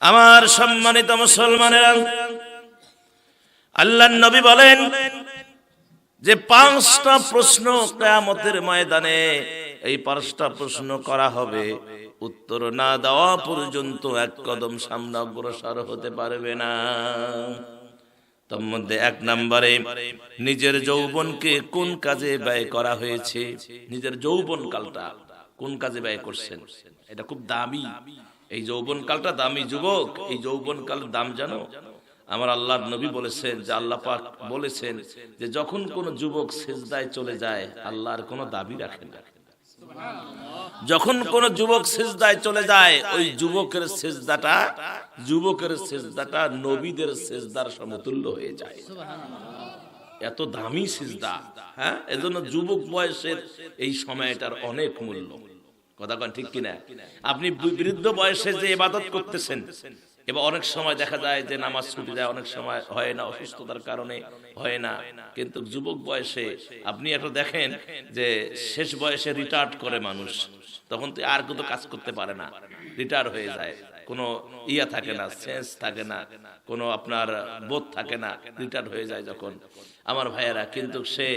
আমার সম্মানিত মুসলমানেরা আল্লাহ নবী বলেন যে পাঁচটা প্রশ্ন কেয়ামতের ময়দানে এই পাঁচটা প্রশ্ন করা হবে। উত্তর না দেওয়া পর্যন্ত এক কদম সামনে অগ্রসর হতে পারবে না। তার মধ্যে এক নম্বরে, নিজের যৌবনকে কোন কাজে ব্যয় করা হয়েছে? নিজের যৌবন কালটা কোন কাজে ব্যয় করছেন? এটা খুব দামি। এই যৌবন কালটা দামি যুবক, এই যৌবন কাল দাম জানো? আমার আল্লাহর নবী বলেছেন, যে আল্লাহ পাক বলেছেন যে যখন কোন যুবক সেজদায় চলে যায় আল্লাহর কোনো দাবি রাখেন যখন কোন যুবক সেজদায় চলে যায়, ওই যুবকের সেজদাটা যুবকের সেজদাটা নবীদের সেজদার সমতুল্য হয়ে যায়। এত দামি সিজদা হ্যাঁ? এজন্য যুবক বয়সের এই সময়টার অনেক মূল্য। কথা কন ঠিক কিনা? আপনি বৃদ্ধ বয়সে যে ইবাদত করতেছেন এবার অনেক সময় দেখা যায় যে নামাজ ছুটি যায় অনেক সময় হয় না অসুস্থতার কারণে হয় না। কিন্তু যুবক বয়সে আপনি একটা দেখেন যে শেষ বয়সে রিটায়ার্ড করে মানুষ তখন তো আর কোনো কাজ করতে পারে না রিটায়ার হয়ে যায়। কোনো ইয়া থাকে না সেন্স থাকে না, কোনো আপনার বোধ থাকে না রিটায়ার হয়ে যায় যখন। আমার ভাইয়েরা, কিন্তু সে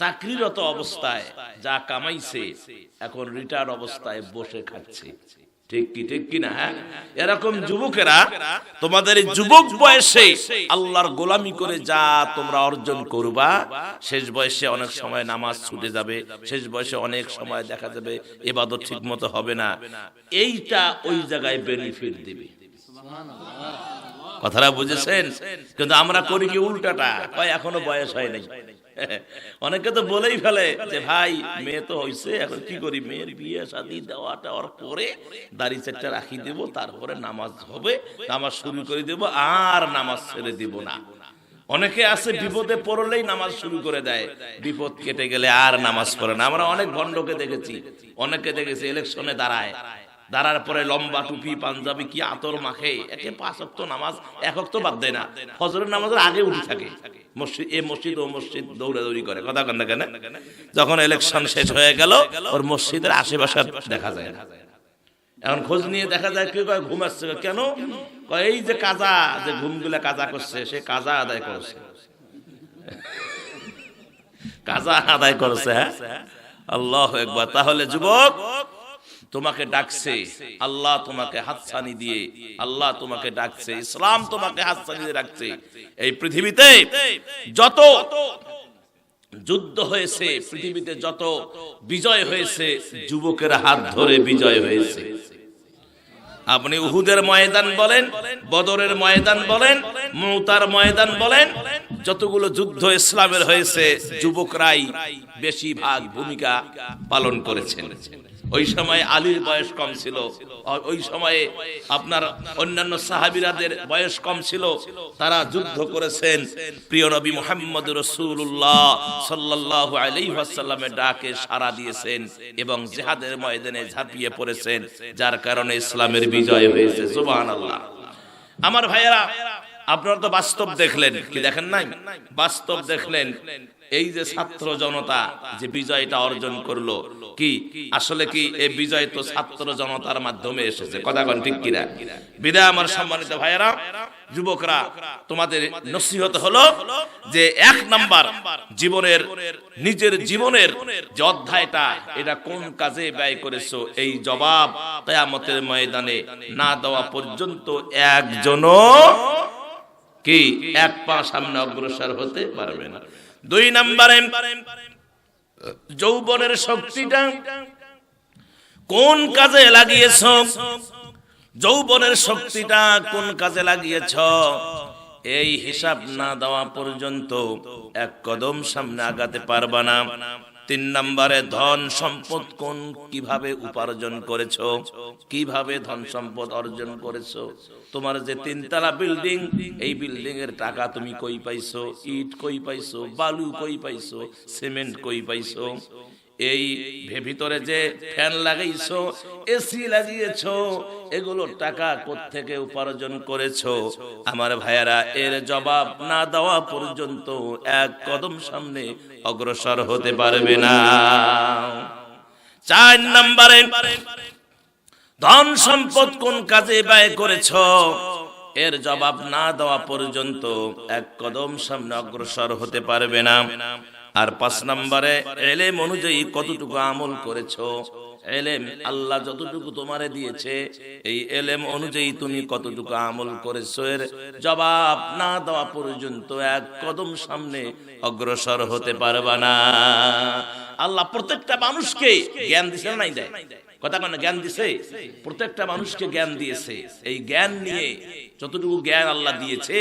চাকরিরত অবস্থায় যা কামাইছে, এখন রিটায়ার অবস্থায় বসে খাচ্ছে। হ্যাঁ? বয়সে করে যা তোমরা অর্জন করবা, শেষ বয়সে অনেক সময় নামাজ ছুটে যাবে, শেষ বয়সে অনেক সময় দেখা যাবে এবাদত ঠিক মতো হবে না। এইটা ওই জায়গায় বেনিফিট দিবে। কথাটা বুঝেছেন? কিন্তু আমরা করি কি উল্টাটা? এখনও বয়স হয় নাই। অনেকে তো বলেই ফেলে যে, ভাই, মেয়ে তো হইছে, এখন কি করি? মেয়ের বিয়ে শাদী দেওয়া টাওয়ার পরে দাড়ি চারটা রাখি দেব, তারপরে নামাজ হবে, নামাজ শুরু করে দেব, আর নামাজ ছেড়ে দিব না। অনেকে আছে, বিপদে পড়লেই নামাজ শুরু করে দেয়। বিপদ কেটে গেলে আর নামাজ পড়ে না। আমরা অনেক ভণ্ডকে দেখেছি। অনেকে দেখেছি ইলেকশনে দাঁড়ায়। দাঁড়ার পরে লম্বা টুপি, পাঞ্জাবি কি আতর মাখে? একে পাঁচ অক্ত নামাজ, এক অক্ত বাদ দেয় না। ফজরের নামাজের আগে উঠে থাকে। মসজিদ এ মসজিদ ও মসজিদ দৌড়াদৌড়ি করে। কথা কেন কেন? যখন ইলেকশন শেষ হয়ে গেল, ওর মসজিদের আশেপাশে দেখা যায় না। এখন খোঁজ নিয়ে দেখা যায় কেউ কয় ঘুমাচ্ছে কেন? এই যে কাজা, যে ঘুমগুলা কাজা করছে, সে কাজা আদায় করছে। কাজা আদায় করছে হ্যাঁ? আল্লাহ একবার। তাহলে যুবক তোমাকে ডাকছে, আল্লাহ তোমাকে হাতছানি দিয়ে, আল্লাহ তোমাকে ডাকছে, ইসলাম তোমাকে হাতছানি দিয়ে রাখছে। এই পৃথিবীতে যত যুদ্ধ হয়েছে, পৃথিবীতে যত বিজয় হয়েছে, যুবকের হাত ধরে বিজয় হয়েছে। আপনি উহুদের ময়দান বলেন, বদরের ময়দান বলেন, মৌতার ময়দান বলেন, যতগুলো যুদ্ধ ইসলামের হয়েছে, যুবকরাই বেশিরভাগ ভূমিকা পালন করেছেন। ওই সময় আলীর বয়স কম ছিল। ওই সময়ে আপনার অন্যান্য সাহাবিরাদের বয়স কম ছিল। তারা যুদ্ধ করেছেন। প্রিয় নবী মোহাম্মদ রসুল্লাহ সাল্লাহ আলাইসাল্লামের ডাকে সাড়া দিয়েছেন এবং জেহাদের ময়দানে ঝাঁপিয়ে পড়েছেন, যার কারণে ইসলামের বিজয় হয়েছে। সুবাহ আল্লাহ আমার ভাইয়েরা আপনারা তো বাস্তব দেখলেন, কি দেখেন নাই? বাস্তব দেখলেন এই যে ছাত্র জনতা যে বিজয়টা অর্জন করল, কি? আসলে কি এই বিজয় তো ছাত্র জনতার মাধ্যমে এসেছে? কথা কন ঠিক কিনা? বিদায় আমার সম্মানিত ভাইয়েরা, যুবকরা, তোমাদের নসিহত হলো যে এক নাম্বার জীবনের, নিজের জীবনের যে অধ্যায়টা, এটা কোন কাজে ব্যয় করেছ? এই জবাব কেয়ামতের ময়দানে না দেওয়া পর্যন্ত একজনও কি? এক পা সামনে অগ্রসর হতে পারবে না। দুই নম্বরে, যৌবনের শক্তিটা কোন কাজে লাগিয়েছ? যৌবনের শক্তিটা কোন কাজে লাগিয়েছ? এই হিসাব না দেওয়া পর্যন্ত এক কদম সামনে আগাতে পারবা না। তিন নম্বরে, ধন সম্পদ কোন কীভাবে উপার্জন করেছ? কীভাবে ধন সম্পদ অর্জন করেছ? তোমার যে তিনতলা বিল্ডিং, এই বিল্ডিং এর টাকা তুমি কই পাইছো? ইট কই পাইছো? বালু কই পাইছো? সিমেন্ট কই পাইছো? এই ভিতরে যে ফ্যান লাগাইছো এসি লাগিয়েছো এগুলোর টাকা থেকে উপার্জন করেছ? আমার ভাইয়ারা, এর জবাব না দেওয়া পর্যন্ত এক কদম সামনে অগ্রসর হতে পারবে না। চার নম্বরে, ধন সম্পদ কোন কাজে ব্যয় করেছ? এর জবাব না দেওয়া পর্যন্ত এক কদম সামনে অগ্রসর হতে পারবে না। আর পাঁচ নম্বরে, এলেম অনুযায়ী কতটুকু আমল করেছ? এলেম আল্লাহ যতটুকু তোমারে দিয়েছে, এই এলেম অনুযায়ী তুমি কতটুকু আমল করেছ? এর জবাব না দেওয়া পর্যন্ত এক কদম সামনে অগ্রসর হতে পারবা না। আল্লাহ প্রত্যেকটা মানুষকে জ্ঞান দিছে নাই দেয়? কথা কেন জ্ঞান দিছে? প্রত্যেকটা মানুষকে জ্ঞান দিয়েছে। এই জ্ঞান নিয়ে যতটুকু জ্ঞান আল্লাহ দিয়েছে,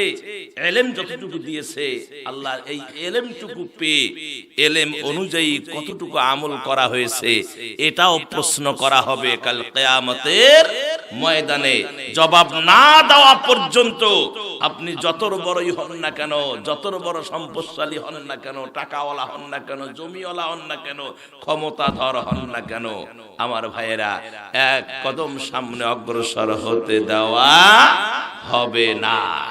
এলেম যতটুকু দিয়েছে, আল্লাহ এই এলেমটুকু পেয়ে এলেম অনুযায়ী কতটুকু আমল করা হয়েছে, এটাও প্রশ্ন করা হবে কাল কেয়ামতের ময়দানে জবাব না দেওয়া পর্যন্ত আপনি যত বড়ই হন না কেন যত বড় সম্পদশালী হন না কেন, টাকাওয়ালা হন না কেন, জমিওয়ালা হন না কেন, ক্ষমতাধর হন না কেন, আমার ভাইয়েরা, এক কদম সামনে অগ্রসর হতে দেওয়া হবে না।